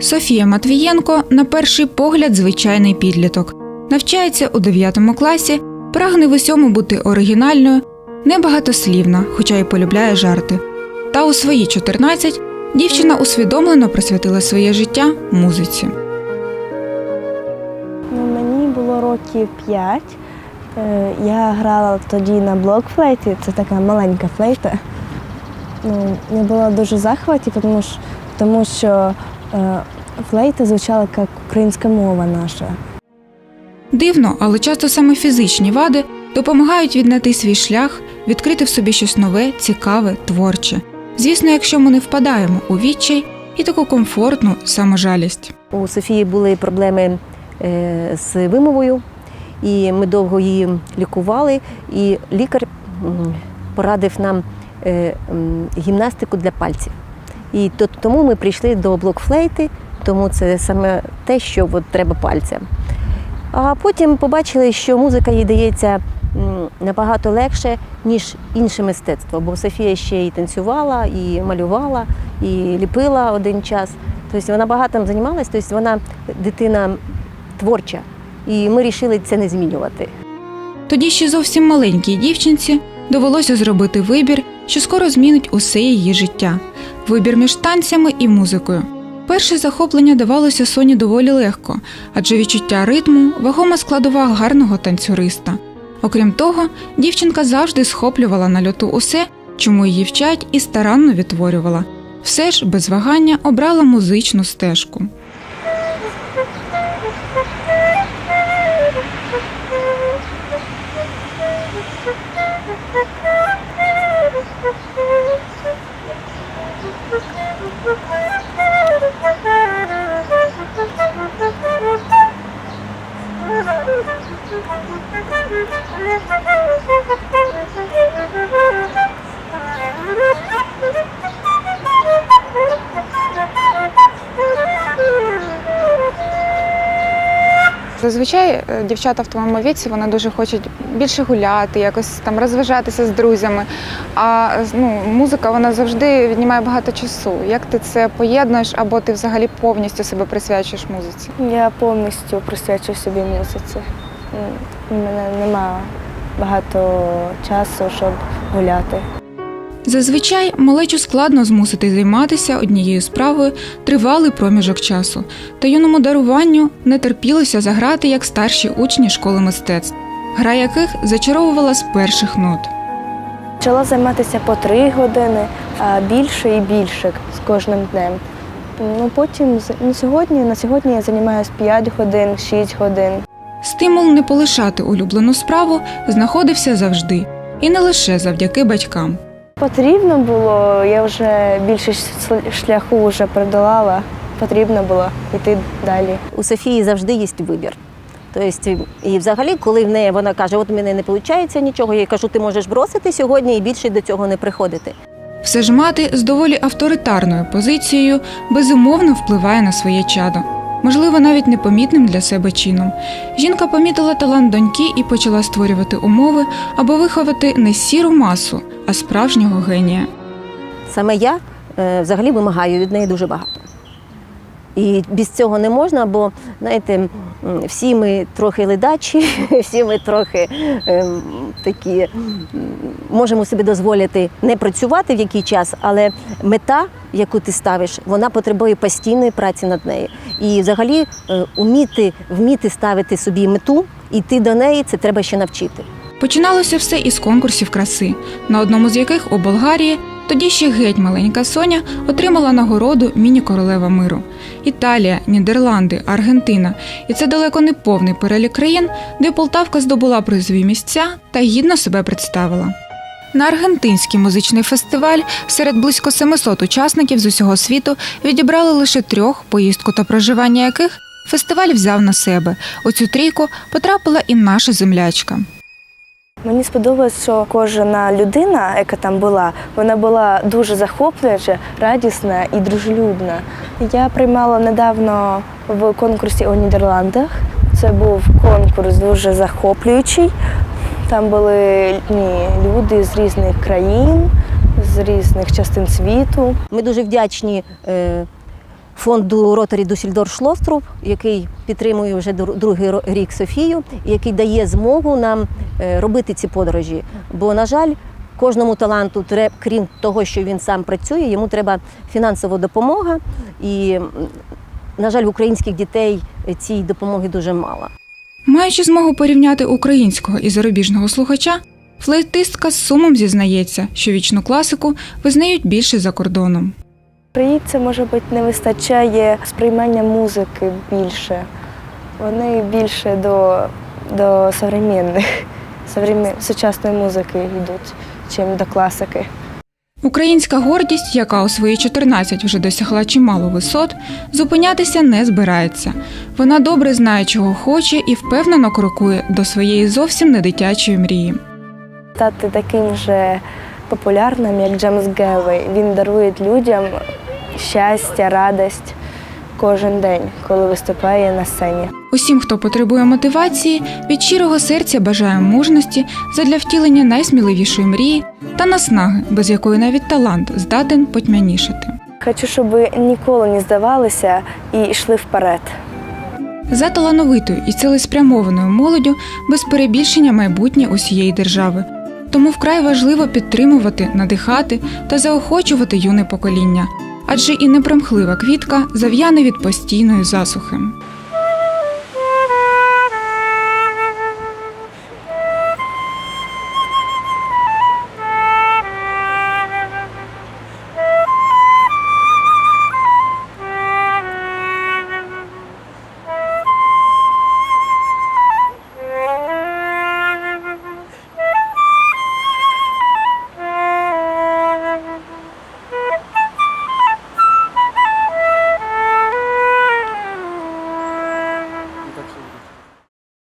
Софія Матвієнко на перший погляд звичайний підліток. Навчається у 9 класі, прагне в усьому бути оригінальною, небагатослівна, хоча й полюбляє жарти. Та у свої 14 дівчина усвідомлено присвятила своє життя музиці. Ну, мені було років 5. Я грала тоді на блокфлейті, це така маленька флейта. Ну, не було дуже захваті, тому що, тому що е, флейта звучала як українська мова наша. Дивно, але часто саме фізичні вади допомагають віднайти свій шлях, відкрити в собі щось нове, цікаве, творче. Звісно, якщо ми не впадаємо у відчай і таку комфортну саможалість. У Софії були проблеми е, з вимовою, і ми довго її лікували. І лікар порадив нам е, гімнастику для пальців. І то- тому ми прийшли до блокфлейти, тому це саме те, що от, треба пальцям. А потім побачили, що музика їй дається набагато легше, ніж інше мистецтво. Бо Софія ще і танцювала, і малювала, і ліпила один час. Тобто вона багато займалася, тобто вона дитина творча. І ми вирішили це не змінювати. Тоді ще зовсім маленькій дівчинці довелося зробити вибір, що скоро змінить усе її життя вибір між танцями і музикою. Перше захоплення давалося Соні доволі легко, адже відчуття ритму вагома складова гарного танцюриста. Окрім того, дівчинка завжди схоплювала на льоту усе, чому її вчать, і старанно відтворювала. Все ж без вагання обрала музичну стежку. Thank you. Зазвичай е, дівчата в твоєму віці вони дуже хочуть більше гуляти, якось там розважатися з друзями. А ну, музика вона завжди віднімає багато часу. Як ти це поєднуєш, або ти взагалі повністю себе присвячуєш музиці? Я повністю присвячую собі музиці. У мене немає багато часу, щоб гуляти. Зазвичай малечу складно змусити займатися однією справою тривалий проміжок часу, та юному даруванню не терпілося заграти як старші учні школи мистецтв, гра яких зачаровувала з перших нот. Почала займатися по три години, а більше і більше з кожним днем. Ну, потім ну, сьогодні, на сьогодні я займаюся 5 годин, 6 годин. Стимул не полишати улюблену справу знаходився завжди, і не лише завдяки батькам. Потрібно було, я вже більшість шляху вже подолала. Потрібно було йти далі. У Софії завжди є вибір. Тобто, і взагалі, коли в неї вона каже, от в мене не виходить нічого, я їй кажу, ти можеш бросити сьогодні і більше до цього не приходити. Все ж мати з доволі авторитарною позицією безумовно впливає на своє чадо, можливо, навіть непомітним для себе чином. Жінка помітила талант доньки і почала створювати умови, аби виховати не сіру масу, а справжнього генія. Саме я е, взагалі вимагаю від неї дуже багато. І без цього не можна, бо знаєте, всі ми трохи ледачі, всі ми трохи ем, такі можемо собі дозволити не працювати в який час, але мета, яку ти ставиш, вона потребує постійної праці над нею. І взагалі е, уміти, вміти ставити собі мету, іти до неї, це треба ще навчити. Починалося все із конкурсів краси, на одному з яких у Болгарії тоді ще геть маленька Соня отримала нагороду міні-королева миру. Італія, Нідерланди, Аргентина. І це далеко не повний перелік країн, де Полтавка здобула призові місця та гідно себе представила. На аргентинський музичний фестиваль серед близько 700 учасників з усього світу відібрали лише трьох, поїздку та проживання яких фестиваль взяв на себе. У цю трійку потрапила і наша землячка. Мені сподобалось, що кожна людина, яка там була, вона була дуже захоплююча, радісна і дружелюбна. Я приймала недавно в конкурсі у Нідерландах. Це був конкурс дуже захоплюючий. Там були ні, люди з різних країн, з різних частин світу. Ми дуже вдячні е, фонду Ротарі Дусільдор Шлостру, який підтримує вже дру- другий рік Софію, який дає змогу нам е, робити ці подорожі. Бо, на жаль, кожному таланту, крім того, що він сам працює, йому треба фінансова допомога. І, на жаль, в українських дітей е, цієї допомоги дуже мало. Маючи змогу порівняти українського і зарубіжного слухача, флейтистка з сумом зізнається, що вічну класику визнають більше за кордоном. Українцям, може бути, не вистачає сприймання музики більше. Вони більше до, до современних, сучасної музики йдуть, чим до класики. Українська гордість, яка у свої 14 вже досягла чимало висот, зупинятися не збирається. Вона добре знає, чого хоче, і впевнено крокує до своєї зовсім не дитячої мрії. Стати таким же популярним, як Джеймс Гевей. Він дарує людям щастя, радість кожен день, коли виступає на сцені. Усім, хто потребує мотивації, від щирого серця бажаю мужності задля втілення найсміливішої мрії та наснаги, без якої навіть талант здатен потьмянішити. Хочу, щоб ви ніколи не здавалися і йшли вперед. За талановитою і цілеспрямованою молоддю без перебільшення майбутнє усієї держави. Тому вкрай важливо підтримувати, надихати та заохочувати юне покоління, адже і непримхлива квітка зав'яне від постійної засухи.